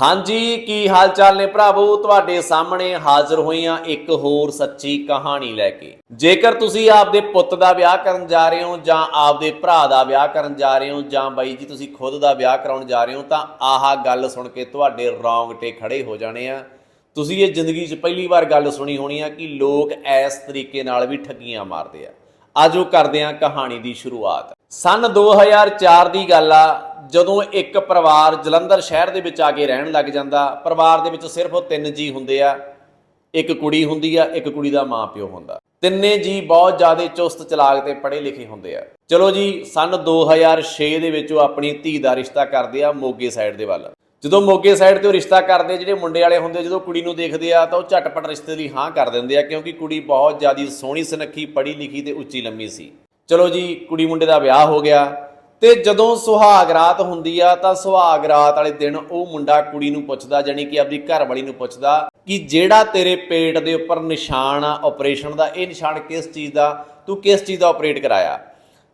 ਹਾਂਜੀ, ਕੀ ਹਾਲ ਚਾਲ ਨੇ ਭਰਾਵੋ? ਤੁਹਾਡੇ ਸਾਹਮਣੇ ਹਾਜ਼ਰ ਹੋਏ ਹੋਈਆਂ ਇੱਕ ਹੋਰ ਸੱਚੀ ਕਹਾਣੀ ਲੈ ਕੇ। ਜੇਕਰ ਤੁਸੀਂ ਆਪਦੇ ਪੁੱਤ ਦਾ ਵਿਆਹ ਕਰਨ ਜਾ ਰਹੇ ਹੋ ਜਾਂ ਆਪਦੇ ਭਰਾ ਦਾ ਵਿਆਹ ਕਰਨ ਜਾ ਰਹੇ ਹੋ ਜਾਂ ਬਾਈ ਜੀ ਤੁਸੀਂ ਖੁਦ ਦਾ ਵਿਆਹ ਕਰਾਉਣ ਜਾ ਰਹੇ ਹੋ ਤਾਂ ਆਹ ਗੱਲ ਸੁਣ ਕੇ ਤੁਹਾਡੇ ਰੌਂਗਟੇ ਖੜੇ ਹੋ ਜਾਣੇ ਆ। ਤੁਸੀਂ ਇਹ ਜ਼ਿੰਦਗੀ 'ਚ ਪਹਿਲੀ ਵਾਰ ਗੱਲ ਸੁਣੀ ਹੋਣੀ ਆ ਕਿ ਲੋਕ ਇਸ ਤਰੀਕੇ ਨਾਲ ਵੀ ਠੱਗੀਆਂ ਮਾਰਦੇ ਆ। ਆਜੋ ਕਰਦੇ ਆ ਕਹਾਣੀ ਦੀ ਸ਼ੁਰੂਆਤ। ਸਨ 2004 ਦੀ ਗੱਲ ਆ, ਜਦੋਂ ਇੱਕ ਪਰਿਵਾਰ ਜਲੰਧਰ ਸ਼ਹਿਰ ਦੇ ਵਿੱਚ ਆ ਕੇ ਰਹਿਣ ਲੱਗ ਜਾਂਦਾ, ਪਰਿਵਾਰ ਦੇ ਵਿੱਚ ਸਿਰਫ ਉਹ ਤਿੰਨ ਜੀ ਹੁੰਦੇ ਆ। ਇੱਕ ਕੁੜੀ ਹੁੰਦੀ ਆ, ਇੱਕ ਕੁੜੀ ਦਾ ਮਾਪਿਓ ਹੁੰਦਾ। ਤਿੰਨੇ ਜੀ ਬਹੁਤ ਜ਼ਿਆਦਾ ਚੁਸਤ ਚਲਾਕ ਤੇ ਪੜ੍ਹੇ ਲਿਖੇ ਹੁੰਦੇ ਆ। ਚਲੋ ਜੀ, ਸਨ 2006 ਦੇ ਵਿੱਚ ਉਹ ਆਪਣੀ ਧੀ ਦਾ ਰਿਸ਼ਤਾ ਕਰਦੇ ਆ ਮੋਗੇ ਸਾਈਡ ਦੇ ਵੱਲ। ਜਦੋਂ ਮੋਗੇ ਸਾਈਡ ਤੇ ਉਹ ਰਿਸ਼ਤਾ ਕਰਦੇ, ਜਿਹੜੇ ਮੁੰਡੇ ਵਾਲੇ ਹੁੰਦੇ, ਜਦੋਂ ਕੁੜੀ ਨੂੰ ਦੇਖਦੇ ਆ, ਤਾਂ ਉਹ ਝਟਪਟ ਰਿਸ਼ਤੇ ਲਈ ਹਾਂ ਕਰ ਦਿੰਦੇ ਆ, ਕਿਉਂਕਿ ਕੁੜੀ ਬਹੁਤ ਜ਼ਿਆਦਾ ਸੋਹਣੀ, ਸੁਨੱਖੀ, ਪੜ੍ਹੀ ਲਿਖੀ ਤੇ ਉੱਚੀ ਲੰਮੀ ਸੀ। ਚਲੋ ਜੀ, ਕੁੜੀ ਮੁੰਡੇ ਦਾ ਵਿਆਹ ਹੋ ਗਿਆ ਤੇ ਜਦੋਂ ਸੁਹਾਗ ਰਾਤ ਹੁੰਦੀ ਆ ਤਾਂ ਸੁਹਾਗ ਰਾਤ ਵਾਲੇ ਦਿਨ ਉਹ ਮੁੰਡਾ ਕੁੜੀ ਨੂੰ ਪੁੱਛਦਾ ਜਾਨੀ ਕਿ ਆਪਦੀ ਘਰਵਾਲੀ ਨੂੰ ਪੁੱਛਦਾ ਕਿ ਜਿਹੜਾ ਤੇਰੇ ਪੇਟ ਦੇ ਉੱਪਰ ਨਿਸ਼ਾਨ ਆ ਆਪਰੇਸ਼ਨ ਦਾ, ਇਹ ਨਿਸ਼ਾਨ ਕਿਸ ਚੀਜ਼ ਦਾ? ਤੂੰ ਕਿਸ ਚੀਜ਼ ਦਾ ਆਪਰੇਟ ਕਰਾਇਆ?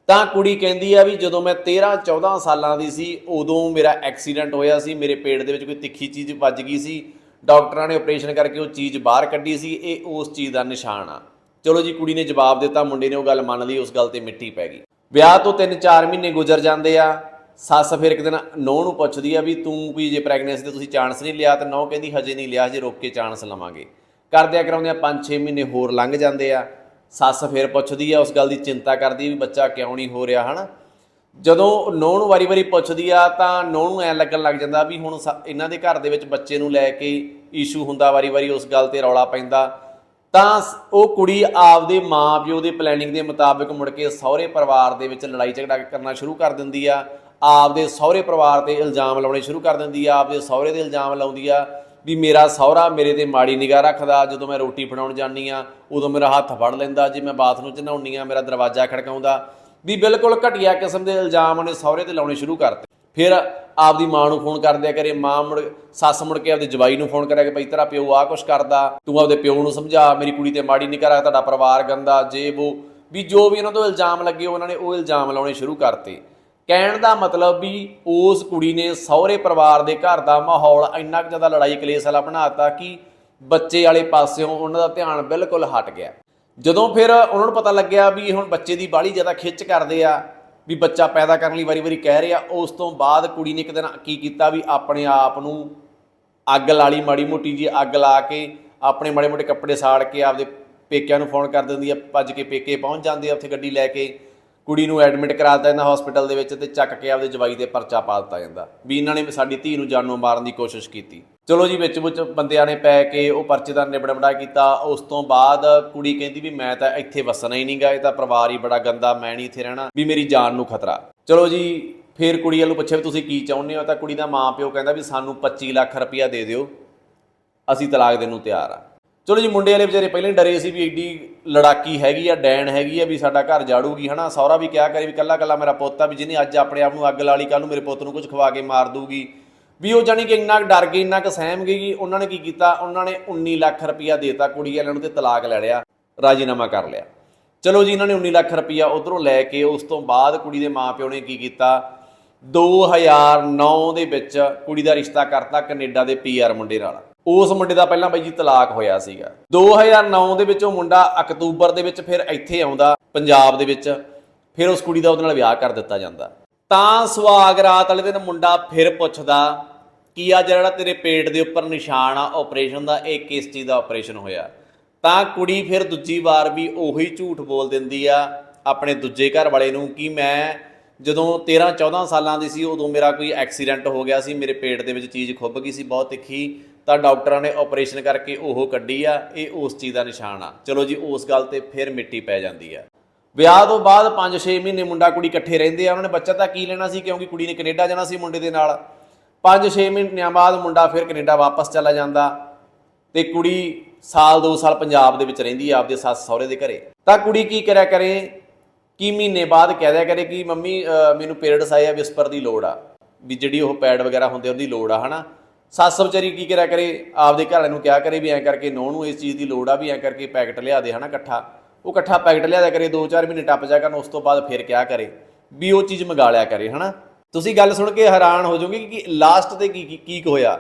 ਤਾਂ ਕੁੜੀ ਕਹਿੰਦੀ ਆ ਵੀ ਜਦੋਂ ਮੈਂ 13 14 ਸਾਲਾਂ ਦੀ ਸੀ, ਉਦੋਂ ਮੇਰਾ ਐਕਸੀਡੈਂਟ ਹੋਇਆ ਸੀ, ਮੇਰੇ ਪੇਟ ਦੇ ਵਿੱਚ ਕੋਈ ਤਿੱਖੀ ਚੀਜ਼ ਵੱਜ ਗਈ ਸੀ, ਡਾਕਟਰਾਂ ਨੇ ਆਪਰੇਸ਼ਨ ਕਰਕੇ ਉਹ ਚੀਜ਼ ਬਾਹਰ ਕੱਢੀ ਸੀ, ਇਹ ਉਸ ਚੀਜ਼ ਦਾ ਨਿਸ਼ਾਨ ਆ। ਚਲੋ ਜੀ, ਕੁੜੀ ਨੇ ਜਵਾਬ ਦਿੱਤਾ, ਮੁੰਡੇ ਨੇ ਉਹ ਗੱਲ ਮੰਨ ਲਈ, ਉਸ ਗੱਲ ਤੇ ਮਿੱਟੀ ਪੈ ਗਈ। ਵਿਆਹ ਤੋਂ 3-4 ਮਹੀਨੇ ਗੁਜ਼ਰ ਜਾਂਦੇ ਆ, ਸੱਸ ਫਿਰ ਇੱਕ ਦਿਨ ਨੌ ਨੂੰ ਪੁੱਛਦੀ ਆ ਵੀ ਤੂੰ ਕੋਈ ਜੇ ਪ੍ਰੈਗਨੈਂਸੀ ਤੇ ਤੁਸੀਂ ਚਾਂਸ ਨਹੀਂ ਲਿਆ, ਤੇ ਨੌ ਕਹਿੰਦੀ ਹਜੇ ਨਹੀਂ ਲਿਆ ਜੇ ਰੋਕ ਕੇ ਚਾਂਸ ਲਵਾਂਗੇ। ਕਰਦਿਆਂ ਕਰਾਉਂਦਿਆਂ 5-6 ਮਹੀਨੇ ਹੋਰ ਲੰਘ ਜਾਂਦੇ ਆ। ਸੱਸ ਫਿਰ ਪੁੱਛਦੀ ਆ, ਉਸ ਗੱਲ ਦੀ ਚਿੰਤਾ ਕਰਦੀ ਵੀ ਬੱਚਾ ਕਿਉਂ ਨਹੀਂ ਹੋ ਰਿਹਾ, ਹਨਾ? ਜਦੋਂ ਨੌ ਨੂੰ ਵਾਰੀ-ਵਾਰੀ ਪੁੱਛਦੀ ਆ, ਤਾਂ ਨੌ ਨੂੰ ਐ ਲੱਗਣ ਲੱਗ ਜਾਂਦਾ ਵੀ ਹੁਣ ਸ- ਇਹਨਾਂ ਦੇ ਘਰ ਦੇ ਵਿੱਚ ਬੱਚੇ ਨੂੰ ਲੈ ਕੇ ਇਸ਼ੂ ਹੁੰਦਾ, ਵਾਰੀ-ਵਾਰੀ ਉਸ ਗੱਲ ਤੇ ਰੌਲਾ ਪੈਂਦਾ। ਤਾਂ ਸ- ਉਹ ਕੁੜੀ ਆਪਦੇ ਮਾਂ-ਪਿਓ ਦੇ ਪਲੈਨਿੰਗ ਦੇ ਮੁਤਾਬਿਕ ਮੁੜ ਕੇ ਸਹੁਰੇ ਪਰਿਵਾਰ ਦੇ ਵਿੱਚ ਲੜਾਈ ਝਗੜਾ ਕਰਨਾ ਸ਼ੁਰੂ ਕਰ ਦਿੰਦੀ ਆ। ਆਪਦੇ ਸਹੁਰੇ ਪਰਿਵਾਰ ਤੇ ਇਲਜ਼ਾਮ ਲਾਉਣੇ ਸ਼ੁਰੂ ਕਰ ਦਿੰਦੀ ਆ। ਆਪਦੇ ਸਹੁਰੇ ਦੇ ਇਲਜ਼ਾਮ ਲਾਉਂਦੀ ਆ ਵੀ ਮੇਰਾ ਸਹੁਰਾ ਮੇਰੇ ਤੇ ਮਾੜੀ ਨਿਗਾਹ ਰੱਖਦਾ, ਜਦੋਂ ਮੈਂ ਰੋਟੀ ਫੜਾਉਣ ਜਾਂਦੀ ਆ, ਉਦੋਂ ਮੇਰਾ ਹੱਥ ਫੜ ਲੈਂਦਾ, ਜੇ ਮੈਂ ਬਾਥਰੂਮ 'ਚ ਨਹਾਉਣੀ ਆ, ਮੇਰਾ ਦਰਵਾਜ਼ਾ ਖੜਕਾਉਂਦਾ। ਵੀ ਬਿਲਕੁਲ ਘਟੀਆ ਕਿਸਮ ਦੇ ਇਲਜ਼ਾਮ ਉਹਨੇ ਸਹੁਰੇ ਤੇ ਲਾਉਣੇ ਸ਼ੁਰੂ ਕਰਤੇ। ਫਿਰ ਆਪਦੀ ਮਾਂ ਨੂੰ ਫੋਨ ਕਰਦਿਆ ਕਰੇ ਮਾਂ ਮੁੜ, ਸੱਸ ਮੁੜ ਕੇ ਆਪਦੇ ਜਵਾਈ ਨੂੰ ਫੋਨ ਕਰਿਆ ਕਿ ਭਈ ਤੇਰਾ ਪਿਓ ਆ, ਕੁਛ ਕਰਦਾ, ਤੂੰ ਆਪਦੇ ਪਿਓ ਨੂੰ ਸਮਝਾ, ਮੇਰੀ ਕੁੜੀ ਤੇ ਮਾੜੀ ਨਹੀਂ ਕਰਾ ਤੁਹਾਡਾ ਪਰਿਵਾਰ ਗੰਦਾ ਜੇ ਉਹ। ਵੀ ਜੋ ਵੀ ਉਹਨਾਂ ਤੋਂ ਇਲਜ਼ਾਮ ਲੱਗੇ, ਉਹਨਾਂ ਨੇ ਉਹ ਇਲਜ਼ਾਮ ਲਾਉਣੇ ਸ਼ੁਰੂ ਕਰਤੇ। ਕਹਿਣ ਦਾ ਮਤਲਬ ਵੀ ਉਸ ਕੁੜੀ ਨੇ ਸਹੁਰੇ ਪਰਿਵਾਰ ਦੇ ਘਰ ਦਾ ਮਾਹੌਲ ਇੰਨਾ ਕੁ ਜ਼ਿਆਦਾ ਲੜਾਈ ਕਲੇਸ਼ ਵਾਲਾ ਬਣਾਤਾ ਕਿ ਬੱਚੇ ਵਾਲੇ ਪਾਸਿਓਂ ਉਹਨਾਂ ਦਾ ਧਿਆਨ ਬਿਲਕੁਲ ਹਟ ਗਿਆ। ਜਦੋਂ ਫਿਰ ਉਹਨਾਂ ਨੂੰ ਪਤਾ ਲੱਗਿਆ ਵੀ ਹੁਣ ਬੱਚੇ ਦੀ ਬਾਹਲੀ ਜ਼ਿਆਦਾ ਖਿੱਚ ਕਰਦੇ ਆ ਵੀ ਬੱਚਾ ਪੈਦਾ ਕਰਨ ਲਈ ਵਾਰੀ-ਵਾਰੀ ਕਹਿ ਰਿਹਾ, ਉਸ ਤੋਂ ਬਾਅਦ ਕੁੜੀ ਨੇ ਇੱਕ ਦਿਨ ਕੀ ਕੀਤਾ ਵੀ ਆਪਣੇ ਆਪ ਨੂੰ ਅੱਗ ਲਾਲੀ ਮਾੜੀ ਮੋਟੀ ਜੀ, ਅੱਗ ਲਾ ਕੇ ਆਪਣੇ ਮਾੜੇ ਮੋਟੇ ਕੱਪੜੇ ਸਾੜ ਕੇ ਆਪਦੇ ਪੇਕਿਆਂ ਨੂੰ ਫੋਨ ਕਰ ਦਿੰਦੀ ਆ, ਭੱਜ ਕੇ ਪੇਕੇ ਪਹੁੰਚ ਜਾਂਦੇ ਆ, ਉੱਥੇ ਗੱਡੀ ਲੈ ਕੇ। ਕੁੜੀ ਨੂੰ ਐਡਮਿਟ ਕਰਾ ਦਿੱਤਾ ਜਾਂਦਾ ਹਸਪੀਟਲ ਦੇ ਵਿੱਚ ਤੇ ਚੱਕ ਕੇ ਆਪਦੇ ਜਵਾਈ ਦੇ ਪਰਚਾ ਪਾ ਦਿੱਤਾ ਜਾਂਦਾ। ਵੀ ਇਹਨਾਂ ਨੇ ਸਾਡੀ ਧੀ ਨੂੰ ਜਾਨੋਂ ਮਾਰਨ ਦੀ ਕੋਸ਼ਿਸ਼ ਕੀਤੀ। ਚਲੋ ਜੀ, ਵਿੱਚ ਵਿੱਚ ਬੰਦਿਆਂ ਨੇ ਪੈ ਕੇ ਉਹ ਪਰਚੇ ਦਾ ਨਿਬੜਮੜਾ ਕੀਤਾ। ਉਸ ਤੋਂ ਬਾਅਦ ਕੁੜੀ ਕਹਿੰਦੀ ਵੀ ਮੈਂ ਤਾਂ ਇੱਥੇ ਵਸਣਾ ਹੀ ਨਹੀਂਗਾ, ਇਹ ਤਾਂ ਪਰਿਵਾਰ ਹੀ ਬੜਾ ਗੰਦਾ, ਮੈਂ ਨਹੀਂ ਇੱਥੇ ਰਹਿਣਾ, ਵੀ ਮੇਰੀ ਜਾਨ ਨੂੰ ਖਤਰਾ। ਚਲੋ ਜੀ, ਫਿਰ ਕੁੜੀ ਵੱਲੋਂ ਪੁੱਛਿਆ ਵੀ ਤੁਸੀਂ ਕੀ ਚਾਹੁੰਦੇ ਹੋ? ਤਾਂ ਕੁੜੀ ਦਾ ਮਾਂ ਪਿਓ ਕਹਿੰਦਾ ਵੀ ਸਾਨੂੰ 25 ਲੱਖ ਰੁਪਇਆ ਦੇ ਦਿਓ, ਅਸੀਂ ਤਲਾਕ ਦੇਣ ਨੂੰ ਤਿਆਰ ਆ। ਚਲੋ ਜੀ, ਮੁੰਡੇ ਵਾਲੇ ਵਿਚਾਰੇ ਪਹਿਲਾਂ ਹੀ ਡਰੇ ਸੀ ਵੀ ਏਡੀ ਲੜਾਕੀ ਹੈਗੀ ਆ, ਡੈਣ ਹੈਗੀ ਆ ਵੀ ਸਾਡਾ ਘਰ ਜਾੜੂਗੀ, ਹਨਾ? ਸਹੁਰਾ ਵੀ ਕਿਹਾ ਕਰੇ ਵੀ ਕੱਲਾ ਕੱਲਾ ਮੇਰਾ ਪੁੱਤ ਆ ਵੀ ਜਿਹਨੇ ਅੱਜ ਆਪਣੇ ਆਪ ਨੂੰ ਅੱਗ ਲਾ ਲਈ ਕੱਲ ਨੂੰ ਮੇਰੇ ਪੁੱਤ ਨੂੰ ਕੁਝ ਖਵਾ ਕੇ ਮਾਰ ਦੂਗੀ ਵੀ ਉਹ ਜਾਨੀ ਕਿ ਇੰਨਾ ਕੁ ਡਰ ਗਈ, ਇੰਨਾ ਕੁ ਸਹਿਮ ਗਈ ਕਿ ਉਹਨਾਂ ਨੇ ਕੀ ਕੀਤਾ? ਉਹਨਾਂ ਨੇ 19 ਲੱਖ ਰੁਪਇਆ ਦੇਤਾ, ਕੁੜੀ ਵਾਲਿਆਂ ਨੂੰ ਤੇ ਤਲਾਕ ਲੈ ਲਿਆ, ਰਾਜੀਨਾਮਾ ਕਰ ਲਿਆ। ਚਲੋ ਜੀ, ਇਹਨਾਂ ਨੇ 19 ਲੱਖ ਰੁਪਇਆ ਉਧਰੋਂ ਲੈ ਕੇ ਉਸ ਤੋਂ ਬਾਅਦ ਕੁੜੀ ਦੇ ਮਾਪਿਓ ਨੇ ਕੀ ਕੀਤਾ? 2009 ਦੇ ਵਿੱਚ ਕੁੜੀ ਦਾ ਰਿਸ਼ਤਾ ਕਰਤਾ ਕੈਨੇਡਾ ਦੇ ਪੀਆਰ ਮੁੰਡੇ ਨਾਲ। ਉਸ ਮੁੰਡੇ ਦਾ ਪਹਿਲਾਂ ਬਾਈ ਜੀ ਤਲਾਕ ਹੋਇਆ ਸੀਗਾ। 2009 ਦੇ ਵਿੱਚ ਉਹ ਮੁੰਡਾ ਅਕਤੂਬਰ ਦੇ ਵਿੱਚ ਫਿਰ ਇੱਥੇ ਆਉਂਦਾ, ਪੰਜਾਬ ਦੇ ਵਿੱਚ। ਫਿਰ ਉਸ ਕੁੜੀ ਦਾ ਉਹਦੇ ਨਾਲ ਵਿਆਹ ਕਰ ਦਿੱਤਾ ਜਾਂਦਾ। ਤਾਂ ਸੁਹਾਗ ਰਾਤ ਵਾਲੇ ਦਿਨ ਮੁੰਡਾ ਫਿਰ ਪੁੱਛਦਾ, ਕਿ ਆ ਜਿਹੜਾ ਤੇਰੇ ਪੇਟ ਦੇ ਉੱਪਰ ਨਿਸ਼ਾਨ ਆ ਆਪਰੇਸ਼ਨ ਦਾ? ਇਹ ਕਿਸ ਚੀਜ਼ ਦਾ ਆਪਰੇਸ਼ਨ ਹੋਇਆ? ਤਾਂ ਕੁੜੀ ਫਿਰ ਦੂਜੀ ਵਾਰ ਵੀ ਉਹੀ ਝੂਠ ਬੋਲ ਦਿੰਦੀ ਆ ਆਪਣੇ ਦੂਜੇ ਘਰ ਵਾਲੇ ਨੂੰ ਕਿ ਮੈਂ ਜਦੋਂ 13 14 ਸਾਲਾਂ ਦੀ ਸੀ, ਉਦੋਂ ਮੇਰਾ ਕੋਈ ਐਕਸੀਡੈਂਟ ਹੋ ਗਿਆ ਸੀ, ਮੇਰੇ ਪੇਟ ਦੇ ਵਿੱਚ ਚੀਜ਼ ਖੁੱਭ ਗਈ ਸੀ, ਬਹੁਤ ਤਿੱਖੀ ਤਾਂ ਡਾਕਟਰਾਂ ਨੇ ਆਪਰੇਸ਼ਨ ਕਰਕੇ ਉਹ ਕੱਢੀ ਆ, ਇਹ ਉਸ ਚੀਜ਼ ਦਾ ਨਿਸ਼ਾਨ ਆ। ਚਲੋ ਜੀ, ਉਸ ਗੱਲ ਤੇ ਫਿਰ ਮਿੱਟੀ ਪੈ ਜਾਂਦੀ ਆ। ਵਿਆਹ ਤੋਂ ਬਾਅਦ 5-6 ਮਹੀਨੇ ਮੁੰਡਾ ਕੁੜੀ ਇਕੱਠੇ ਰਹਿੰਦੇ ਆ, ਉਹਨਾਂ ਨੇ ਬੱਚਾ ਤਾਂ ਕੀ ਲੈਣਾ ਸੀ, ਕਿਉਂਕਿ ਕੁੜੀ ਨੇ ਕੈਨੇਡਾ ਜਾਣਾ ਸੀ ਮੁੰਡੇ ਦੇ ਨਾਲ। 5-6 ਮਹੀਨਿਆਂ ਬਾਅਦ ਮੁੰਡਾ ਫਿਰ ਕੈਨੇਡਾ ਵਾਪਸ ਚਲਾ ਜਾਂਦਾ ਤੇ ਕੁੜੀ ਸਾਲ 2 ਸਾਲ ਪੰਜਾਬ ਦੇ ਵਿੱਚ ਰਹਿੰਦੀ ਆ, ਆਪਦੇ ਸੱਸ ਸਹੁਰੇ ਦੇ ਘਰੇ। ਤਾਂ ਕੁੜੀ ਕੀ ਕਰਿਆ ਕਰੇ? ਕੀ ਮਹੀਨੇ ਬਾਅਦ ਕਹਿ ਦਿਆ ਕਰੇ ਕਿ, ਮੰਮੀ ਮੈਨੂੰ ਪੀਰੀਅਡਸ ਆਏ ਆ, ਵਿਸਪਰ ਦੀ ਲੋੜ ਆ। ਵੀ ਜਿਹੜੀ ਉਹ ਪੈਡ ਵਗੈਰਾ ਹੁੰਦੇ ਉਹਦੀ ਲੋੜ ਆ, ਹਨਾ? ਸੱਸ ਵਿਚਾਰੀ ਕੀ ਕਰਿਆ ਕਰੇ? ਆਪਦੇ ਘਰ ਵਾਲੇ ਨੂੰ ਕਿਹਾ ਕਰੇ ਵੀ ਐਂ ਕਰਕੇ ਨੌ ਨੂੰ ਇਸ ਚੀਜ਼ ਦੀ ਲੋੜ ਆ ਵੀ ਐਂ ਕਰਕੇ ਪੈਕਟ ਲਿਆ ਦੇ ਹਨਾ ਇਕੱਠਾ। ਉਹ ਇਕੱਠਾ ਪੈਕਟ ਲਿਆ ਦਿਆ ਕਰੇ 2-4 ਮਹੀਨੇ ਟੱਪ ਜਾ ਕਰਨ, ਉਸ ਤੋਂ ਬਾਅਦ ਫਿਰ ਕਿਹਾ ਕਰੇ? ਵੀ ਉਹ ਚੀਜ਼ ਮੰਗਾ ਲਿਆ ਕਰੇ ਹਨਾ। ਤੁਸੀਂ ਗੱਲ ਸੁਣ ਕੇ ਹੈਰਾਨ ਹੋ ਜਾਓਗੇ ਕਿ ਲਾਸਟ ਤੇ ਕੀ ਕੀ ਹੋਇਆ?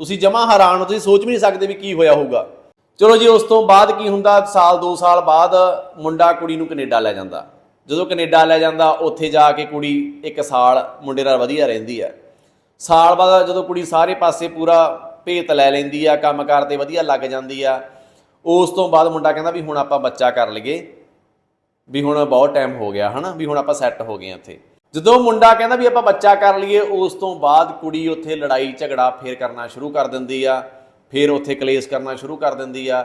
ਤੁਸੀਂ ਜਮਾ ਹੈਰਾਨ ਹੋ, ਤੁਸੀਂ ਸੋਚ ਵੀ ਨਹੀਂ ਸਕਦੇ ਵੀ ਕੀ ਹੋਇਆ ਹੋਊਗਾ। ਚਲੋ ਜੀ, ਉਸ ਤੋਂ ਬਾਅਦ ਕੀ ਹੁੰਦਾ? ਸਾਲ 2 ਸਾਲ ਬਾਅਦ ਮੁੰਡਾ ਕੁੜੀ ਨੂੰ ਕੈਨੇਡਾ ਲੈ ਜਾਂਦਾ। ਜਦੋਂ ਕੈਨੇਡਾ ਲੈ ਜਾਂਦਾ, ਉੱਥੇ ਜਾ ਕੇ ਕੁੜੀ ਇੱਕ ਸਾਲ ਮੁੰਡੇ ਨਾਲ ਵਧੀਆ ਰਹਿੰਦੀ ਆ ਸਾਲ ਬਾਅਦ ਜਦੋਂ ਕੁੜੀ ਸਾਰੇ ਪਾਸੇ ਪੂਰਾ ਭੇਤ ਲੈ ਲੈਂਦੀ ਆ, ਕੰਮਕਾਰ ਤੇ ਵਧੀਆ ਲੱਗ ਜਾਂਦੀ ਆ, ਉਸ ਤੋਂ ਬਾਅਦ ਮੁੰਡਾ ਕਹਿੰਦਾ ਵੀ ਹੁਣ ਆਪਾਂ ਬੱਚਾ ਕਰ ਲਈਏ, ਵੀ ਹੁਣ ਬਹੁਤ ਟਾਈਮ ਹੋ ਗਿਆ, ਹਨਾ, ਵੀ ਹੁਣ ਆਪਾਂ ਸੈੱਟ ਹੋ ਗਏ ਹਾਂ ਇੱਥੇ। ਜਦੋਂ ਮੁੰਡਾ ਕਹਿੰਦਾ ਵੀ ਆਪਾਂ ਬੱਚਾ ਕਰ ਲਈਏ, ਉਸ ਤੋਂ ਬਾਅਦ ਕੁੜੀ ਉੱਥੇ ਲੜਾਈ, ਝਗੜਾ ਫੇਰ ਕਰਨਾ ਸ਼ੁਰੂ ਕਰ ਦਿੰਦੀ ਆ, ਫੇਰ ਉੱਥੇ ਕਲੇਸ਼ ਕਰਨਾ ਸ਼ੁਰੂ ਕਰ ਦਿੰਦੀ ਆ।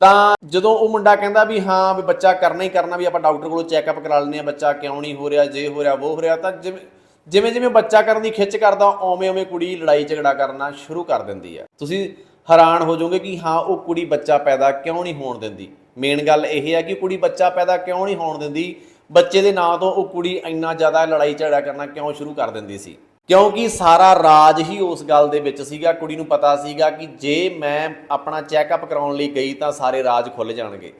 ਤਾਂ ਜਦੋਂ ਉਹ ਮੁੰਡਾ ਕਹਿੰਦਾ ਵੀ ਹਾਂ, ਵੀ ਬੱਚਾ ਕਰਨਾ ਹੀ ਕਰਨਾ, ਵੀ ਆਪਾਂ ਡਾਕਟਰ ਕੋਲੋਂ ਚੈੱਕਅਪ ਕਰਾ ਲੈਂਦੇ ਆ ਬੱਚਾ ਕਿਉਂ ਨਹੀਂ ਹੋ ਰਿਹਾ, ਜੇ ਹੋ ਰਿਹਾ ਉਹ ਹੋ ਰਿਹਾ, ਤਾਂ ਜਿਵੇਂ ਜਿਵੇਂ ਜਿਵੇਂ ਬੱਚਾ ਕਰਨ ਦੀ ਖਿੱਚ ਕਰਦਾ ਓਵੇਂ ਓਵੇਂ ਕੁੜੀ ਲੜਾਈ ਝਗੜਾ ਕਰਨਾ ਸ਼ੁਰੂ ਕਰ ਦਿੰਦੀ ਆ ਤੁਸੀਂ ਹੈਰਾਨ ਹੋ ਜਾਓਗੇ ਕਿ ਹਾਂ, ਉਹ ਕੁੜੀ ਬੱਚਾ ਪੈਦਾ ਕਿਉਂ ਨਹੀਂ ਹੋਣ ਦਿੰਦੀ? ਮੇਨ ਗੱਲ ਇਹ ਹੈ ਕਿ ਕੁੜੀ ਬੱਚਾ ਪੈਦਾ ਕਿਉਂ ਨਹੀਂ ਹੋਣ ਦਿੰਦੀ? ਬੱਚੇ ਦੇ ਨਾਂ ਤੋਂ ਉਹ ਕੁੜੀ ਇੰਨਾ ਜ਼ਿਆਦਾ ਲੜਾਈ ਝਗੜਾ ਕਰਨਾ ਕਿਉਂ ਸ਼ੁਰੂ ਕਰ ਦਿੰਦੀ ਸੀ? ਕਿਉਂਕਿ ਸਾਰਾ ਰਾਜ ਹੀ ਉਸ ਗੱਲ ਦੇ ਵਿੱਚ ਸੀਗਾ, ਕੁੜੀ ਨੂੰ ਪਤਾ ਸੀਗਾ ਕਿ ਜੇ ਮੈਂ ਆਪਣਾ ਚੈੱਕਅਪ ਕਰਾਉਣ ਲਈ ਗਈ ਤਾਂ ਸਾਰੇ ਰਾਜ ਖੁੱਲ ਜਾਣਗੇ।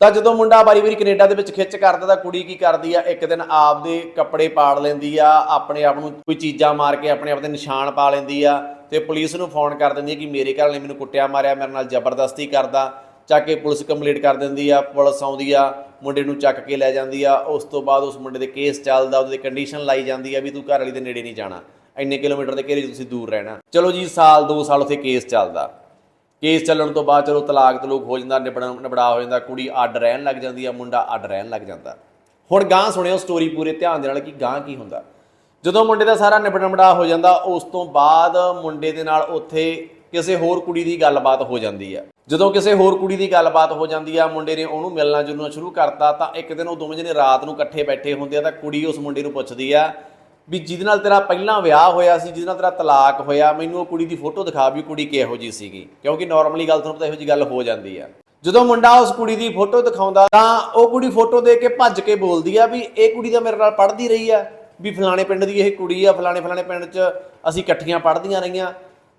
ਤਾਂ ਜਦੋਂ ਮੁੰਡਾ ਵਾਰੀ-ਵਾਰੀ ਕੈਨੇਡਾ ਦੇ ਵਿੱਚ ਖਿੱਚ ਕਰਦਾ ਤਾਂ ਕੁੜੀ ਕੀ ਕਰਦੀ ਆ? ਇੱਕ ਦਿਨ ਆਪਦੇ ਕੱਪੜੇ ਪਾੜ ਲੈਂਦੀ ਆ, ਆਪਣੇ ਆਪ ਨੂੰ ਕੋਈ ਚੀਜ਼ਾਂ ਮਾਰ ਕੇ ਆਪਣੇ ਆਪ ਦੇ ਨਿਸ਼ਾਨ ਪਾ ਲੈਂਦੀ ਆ ਤੇ ਪੁਲਿਸ ਨੂੰ ਫੋਨ ਕਰ ਦਿੰਦੀ ਆ ਕਿ ਮੇਰੇ ਘਰ ਵਾਲੇ ਮੈਨੂੰ ਕੁੱਟਿਆ ਮਾਰਿਆ, ਮੇਰੇ ਨਾਲ ਜ਼ਬਰਦਸਤੀ ਕਰਦਾ, ਚੱਕ ਕੇ ਪੁਲਿਸ ਕੰਪਲੀਟ ਕਰ ਦਿੰਦੀ ਆ, ਪੁਲਿਸ ਆਉਂਦੀ ਆ, ਮੁੰਡੇ ਨੂੰ ਚੱਕ ਕੇ ਲੈ ਜਾਂਦੀ ਆ, ਉਸ ਤੋਂ ਬਾਅਦ ਉਸ ਮੁੰਡੇ ਦੇ ਕੇਸ ਚੱਲਦਾ, ਉਹਦੇ ਕੰਡੀਸ਼ਨ ਲਾਈ ਜਾਂਦੀ ਆ ਵੀ ਤੂੰ ਘਰ ਵਾਲੀ ਦੇ ਨੇੜੇ ਨਹੀਂ ਜਾਣਾ, ਇੰਨੇ ਕਿਲੋਮੀਟਰ ਦੇ ਘੇਰੇ ਤੁਸੀਂ ਦੂਰ ਰਹਿਣਾ। ਚਲੋ ਜੀ, ਸਾਲ 2 ਸਾਲ ਉੱਥੇ ਕੇਸ ਚੱਲਦਾ। ਕੇਸ ਚੱਲਣ ਤੋਂ ਬਾਅਦ ਚਲੋ ਤਲਾਕ ਤਲੂਕ ਹੋ ਜਾਂਦਾ ਨਿਬੜਾ ਨਿਬੜਾ ਹੋ ਜਾਂਦਾ, ਕੁੜੀ ਅੱਡ ਰਹਿਣ ਲੱਗ ਜਾਂਦੀ ਆ, ਮੁੰਡਾ ਅੱਡ ਰਹਿਣ ਲੱਗ ਜਾਂਦਾ। ਹੁਣ ਗਾਂ ਸੁਣਿਓ ਸਟੋਰੀ ਪੂਰੇ ਧਿਆਨ ਦੇ ਨਾਲ ਕਿ ਗਾਂ ਕੀ ਹੁੰਦਾ। ਜਦੋਂ ਮੁੰਡੇ ਦਾ ਸਾਰਾ ਨਿਬੜ ਨਿਬੜਾ ਹੋ ਜਾਂਦਾ, ਉਸ ਤੋਂ ਬਾਅਦ ਮੁੰਡੇ ਦੇ ਨਾਲ ਉੱਥੇ ਕਿਸੇ ਹੋਰ ਕੁੜੀ ਦੀ ਗੱਲਬਾਤ ਹੋ ਜਾਂਦੀ ਆ। ਜਦੋਂ ਕਿਸੇ ਹੋਰ ਕੁੜੀ ਦੀ ਗੱਲਬਾਤ ਹੋ ਜਾਂਦੀ ਆ, ਮੁੰਡੇ ਨੇ ਉਹਨੂੰ ਮਿਲਣਾ ਜੁਲਣਾ ਸ਼ੁਰੂ ਕਰਤਾ, ਤਾਂ ਇੱਕ ਦਿਨ ਉਹ ਦੋਵੇਂ ਜਣੇ ਰਾਤ ਨੂੰ ਇਕੱਠੇ ਬੈਠੇ ਹੁੰਦੇ ਆ, ਤਾਂ ਕੁੜੀ ਉਸ ਮੁੰਡੇ ਨੂੰ ਪੁੱਛਦੀ ਆ ਵੀ ਜਿਹਦੇ ਨਾਲ ਤੇਰਾ ਪਹਿਲਾਂ ਵਿਆਹ ਹੋਇਆ ਸੀ, ਜਿਹਦੇ ਨਾਲ ਤੇਰਾ ਤਲਾਕ ਹੋਇਆ, ਮੈਨੂੰ ਉਹ ਕੁੜੀ ਦੀ ਫੋਟੋ ਦਿਖਾ ਵੀ ਕੁੜੀ ਕਿਹੋ ਜੀ ਸੀਗੀ। ਕਿਉਂਕਿ ਨਾਰਮਲੀ ਗੱਲ ਤੁਹਾਨੂੰ ਪਤਾ ਇਹੋ ਜੀ ਗੱਲ ਹੋ ਜਾਂਦੀ ਆ। ਜਦੋਂ ਮੁੰਡਾ ਉਸ ਕੁੜੀ ਦੀ ਫੋਟੋ ਦਿਖਾਉਂਦਾ, ਤਾਂ ਉਹ ਕੁੜੀ ਫੋਟੋ ਦੇ ਕੇ ਭੱਜ ਕੇ ਬੋਲਦੀ ਆ ਵੀ ਇਹ ਕੁੜੀ ਤਾਂ ਮੇਰੇ ਨਾਲ ਪੜ੍ਹਦੀ ਰਹੀ ਆ, ਵੀ ਫਲਾਣੇ ਪਿੰਡ ਦੀ ਇਹ ਕੁੜੀ ਆ, ਫਲਾਣੇ ਫਲਾਣੇ ਪਿੰਡ 'ਚ ਅਸੀਂ ਇਕੱਠੀਆਂ ਪੜ੍ਹਦੀਆਂ ਰਹੀਆਂ।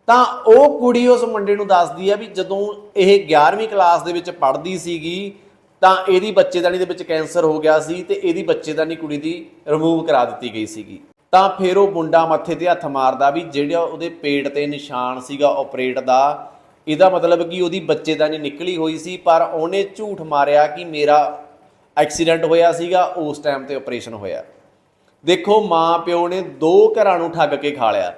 ਤਾਂ ਉਹ ਕੁੜੀ ਉਸ ਮੁੰਡੇ ਨੂੰ ਦੱਸਦੀ ਆ ਵੀ ਜਦੋਂ ਇਹ 11ਵੀਂ ਕਲਾਸ ਦੇ ਵਿੱਚ ਪੜ੍ਹਦੀ ਸੀਗੀ, ਤਾਂ ਇਹਦੀ ਬੱਚੇਦਾਨੀ ਦੇ ਵਿੱਚ ਕੈਂਸਰ ਹੋ ਗਿਆ ਸੀ ਤੇ ਇਹਦੀ ਬੱਚੇਦਾਨੀ ਕੁੜੀ ਦੀ ਰਿਮੂਵ ਕਰਾ ਦਿੱਤੀ ਗਈ ਸੀਗੀ। ਤਾਂ ਫਿਰ ਉਹ ਮੁੰਡਾ ਮੱਥੇ ਤੇ ਹੱਥ ਮਾਰਦਾ ਵੀ ਜਿਹੜਾ ਉਹਦੇ ਪੇਟ ਤੇ ਨਿਸ਼ਾਨ ਸੀਗਾ ਆਪਰੇਟ ਦਾ, ਇਹਦਾ ਮਤਲਬ ਕਿ ਉਹਦੀ ਬੱਚੇ ਤਾਂ ਨਹੀਂ ਨਿਕਲੀ ਹੋਈ ਸੀ, ਪਰ ਉਹਨੇ ਝੂਠ ਮਾਰਿਆ ਕਿ ਮੇਰਾ ਐਕਸੀਡੈਂਟ ਹੋਇਆ ਸੀਗਾ, ਉਸ ਟਾਈਮ ਤੇ ਆਪਰੇਸ਼ਨ ਹੋਇਆ। ਦੇਖੋ, ਮਾਂ ਪਿਓ ਨੇ ਦੋ ਘਰਾਂ ਨੂੰ ਠੱਗ ਕੇ ਖਾ ਲਿਆ।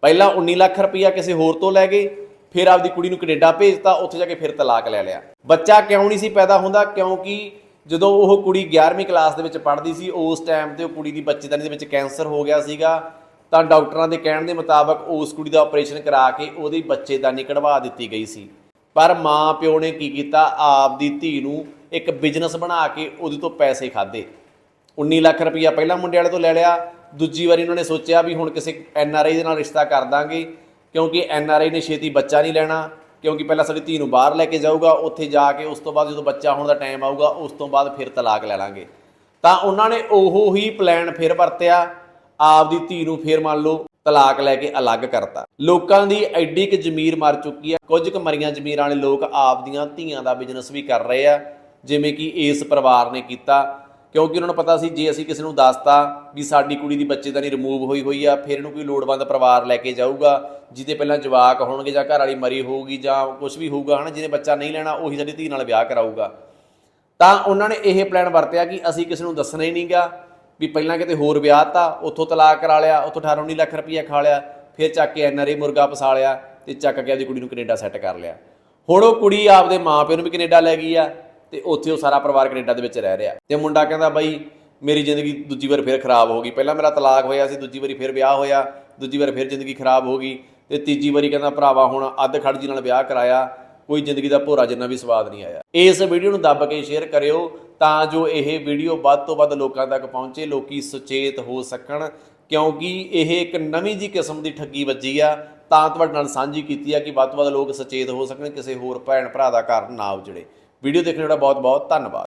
ਪਹਿਲਾਂ 19 ਲੱਖ ਰੁਪਈਆ ਕਿਸੇ ਹੋਰ ਤੋਂ ਲੈ ਗਏ, ਫਿਰ ਆਪਦੀ ਕੁੜੀ ਨੂੰ ਕੈਨੇਡਾ ਭੇਜਤਾ, ਉੱਥੇ ਜਾ ਕੇ ਫਿਰ ਤਲਾਕ ਲੈ ਲਿਆ। ਬੱਚਾ ਕਿਉਂ ਨਹੀਂ ਸੀ ਪੈਦਾ ਹੁੰਦਾ? ਕਿਉਂਕਿ ਜਦੋਂ ਉਹ ਕੁੜੀ 11ਵੀਂ ਕਲਾਸ ਦੇ ਵਿੱਚ ਪੜ੍ਹਦੀ ਸੀ, ਉਸ ਟਾਈਮ ਤੇ ਉਹ ਕੁੜੀ ਦੀ ਬੱਚੇਦਾਨੀ ਦੇ ਵਿੱਚ ਕੈਂਸਰ ਹੋ ਗਿਆ ਸੀਗਾ, ਤਾਂ ਡਾਕਟਰਾਂ ਦੇ ਕਹਿਣ ਦੇ ਮੁਤਾਬਕ ਉਸ ਕੁੜੀ ਦਾ ਆਪਰੇਸ਼ਨ ਕਰਾ ਕੇ ਉਹਦੀ ਬੱਚੇਦਾਨੀ ਕਢਵਾ ਦਿੱਤੀ ਗਈ ਸੀ। ਪਰ ਮਾਂ ਪਿਓ ਨੇ ਕੀ ਕੀਤਾ? ਆਪ ਦੀ ਧੀ ਨੂੰ ਇੱਕ ਬਿਜ਼ਨਸ ਬਣਾ ਕੇ ਉਹਦੇ ਤੋਂ ਪੈਸੇ ਖਾਦੇ 19 ਲੱਖ ਰੁਪਈਆ ਪਹਿਲਾਂ ਮੁੰਡੇ ਵਾਲੇ ਤੋਂ ਲੈ ਲਿਆ। ਦੂਜੀ ਵਾਰੀ ਉਹਨਾਂ ਨੇ ਸੋਚਿਆ ਵੀ ਹੁਣ ਕਿਸੇ ਐਨ ਆਰ ਆਈ ਦੇ ਨਾਲ ਰਿਸ਼ਤਾ ਕਰ ਦਾਂਗੇ, ਕਿਉਂਕਿ ਐਨ ਆਰ ਆਈ ਨੇ ਛੇਤੀ ਬੱਚਾ ਨਹੀਂ ਲੈਣਾ। ਕਿਉਂਕਿ ਪਹਿਲਾਂ ਸਾਡੀ ਧੀ ਨੂੰ ਬਾਹਰ ਲੈ ਕੇ ਜਾਊਗਾ, ਉੱਥੇ ਜਾ ਕੇ ਉਸ ਤੋਂ ਬਾਅਦ ਜਦੋਂ ਬੱਚਾ ਹੋਣ ਦਾ ਟਾਈਮ ਆਊਗਾ, ਉਸ ਤੋਂ ਬਾਅਦ ਫਿਰ ਤਲਾਕ ਲੈ ਲਾਂਗੇ। ਤਾਂ ਉਹਨਾਂ ਨੇ ਉਹੋ ਹੀ ਪਲਾਨ ਫਿਰ ਵਰਤਿਆ, ਆਪਦੀ ਧੀ ਨੂੰ ਫਿਰ ਮੰਨ ਲਓ ਤਲਾਕ ਲੈ ਕੇ ਅਲੱਗ ਕਰਤਾ। ਲੋਕਾਂ ਦੀ ਐਡੀ ਕੁ ਜ਼ਮੀਰ ਮਰ ਚੁੱਕੀ ਆ, ਕੁਝ ਕੁ ਮਰੀਆਂ ਜ਼ਮੀਰਾਂ ਵਾਲੇ ਲੋਕ ਆਪਦੀਆਂ ਧੀਆਂ ਦਾ ਬਿਜ਼ਨਸ ਵੀ ਕਰ ਰਹੇ ਆ, ਜਿਵੇਂ ਕਿ ਇਸ ਪਰਿਵਾਰ ਨੇ ਕੀਤਾ। ਕਿਉਂਕਿ ਉਹਨਾਂ ਨੂੰ ਪਤਾ ਸੀ, ਜੇ ਅਸੀਂ ਕਿਸੇ ਨੂੰ ਦੱਸਤਾ ਵੀ ਸਾਡੀ ਕੁੜੀ ਦੀ ਬੱਚੇਦਾਨੀ ਰਿਮੂਵ ਹੋਈ ਹੋਈ ਆ, ਫਿਰ ਇਹਨੂੰ ਕੋਈ ਲੋੜਵੰਦ ਪਰਿਵਾਰ ਲੈ ਕੇ ਜਾਊਗਾ ਜਿਹਦੇ ਪਹਿਲਾਂ ਜਵਾਕ ਹੋਣਗੇ ਜਾਂ ਘਰ ਵਾਲੀ ਮਰੀ ਹੋਊਗੀ ਜਾਂ ਕੁਝ ਵੀ ਹੋਊਗਾ, ਹਨਾ ਜਿਹਨੇ ਬੱਚਾ ਨਹੀਂ ਲੈਣਾ, ਉਹੀ ਸਾਡੀ ਧੀ ਨਾਲ ਵਿਆਹ ਕਰਾਊਗਾ। ਤਾਂ ਉਹਨਾਂ ਨੇ ਇਹ ਪਲਾਨ ਵਰਤਿਆ ਕਿ ਅਸੀਂ ਕਿਸੇ ਨੂੰ ਦੱਸਣਾ ਹੀ ਨਹੀਂਗਾ ਵੀ ਪਹਿਲਾਂ ਕਿਤੇ ਹੋਰ ਵਿਆਹ ਤਾ, ਉੱਥੋਂ ਤਲਾਕ ਕਰਾ ਲਿਆ, ਉੱਥੋਂ 18 19 ਲੱਖ ਰੁਪਈਆ ਖਾ ਲਿਆ, ਫਿਰ ਚੱਕ ਕੇ ਐਨਆਰਏ ਮੁਰਗਾ ਫਸਾ ਲਿਆ ਤੇ ਚੱਕ ਕੇ ਆਪਦੀ ਕੁੜੀ ਨੂੰ ਕੈਨੇਡਾ ਸੈੱਟ ਕਰ ਲਿਆ। ਹੁਣ ਉਹ ਕੁੜੀ ਆਪਦੇ ਮਾਪਿਆਂ ਨੂੰ ਵੀ ਕੈਨੇਡਾ ਲੈ ਗਈ ਆ ਤੇ ਉੱਥੇ ਉਹ ਸਾਰਾ ਪਰਿਵਾਰ ਕੈਨੇਡਾ ਦੇ ਵਿੱਚ ਰਹਿ ਰਿਹਾ। ਤੇ ਮੁੰਡਾ ਕਹਿੰਦਾ, ਬਾਈ, ਮੇਰੀ ਜ਼ਿੰਦਗੀ ਦੂਜੀ ਵਾਰ ਫਿਰ ਖਰਾਬ ਹੋ ਗਈ। ਪਹਿਲਾਂ ਮੇਰਾ ਤਲਾਕ ਹੋਇਆ ਸੀ, ਦੂਜੀ ਵਾਰੀ ਫਿਰ ਵਿਆਹ ਹੋਇਆ, ਦੂਜੀ ਵਾਰ ਫਿਰ ਜ਼ਿੰਦਗੀ ਖਰਾਬ ਹੋ ਗਈ। ਤੇ ਤੀਜੀ ਵਾਰੀ ਕਹਿੰਦਾ, ਭਰਾਵਾ, ਹੁਣ ਅੱਧ ਖੜਜੀ ਨਾਲ ਵਿਆਹ ਕਰਾਇਆ, ਕੋਈ ਜ਼ਿੰਦਗੀ ਦਾ ਭੋਰਾ ਜਿੰਨਾ ਵੀ ਸਵਾਦ ਨਹੀਂ ਆਇਆ। ਇਸ ਵੀਡੀਓ ਨੂੰ ਦੱਬ ਕੇ ਸ਼ੇਅਰ ਕਰਿਓ ਤਾਂ ਜੋ ਇਹ ਵੀਡੀਓ ਵੱਧ ਤੋਂ ਵੱਧ ਲੋਕਾਂ ਤੱਕ ਪਹੁੰਚੇ, ਲੋਕੀ ਸੁਚੇਤ ਹੋ ਸਕਣ। ਕਿਉਂਕਿ ਇਹ ਇੱਕ ਨਵੀਂ ਜੀ ਕਿਸਮ ਦੀ ਠੱਗੀ ਵੱਜੀ ਆ, ਤਾਂ ਤੁਹਾਡੇ ਨਾਲ ਸਾਂਝੀ ਕੀਤੀ ਆ ਕਿ ਵੱਧ ਤੋਂ ਵੱਧ ਲੋਕ ਸੁਚੇਤ ਹੋ ਸਕਣ, ਕਿਸੇ ਹੋਰ ਭੈਣ ਭਰਾ ਦਾ ਘਰ ਨਾ ਉਜੜੇ। ਵੀਡੀਓ ਦੇਖਣ ਦਾ ਬਹੁਤ ਬਹੁਤ ਧੰਨਵਾਦ।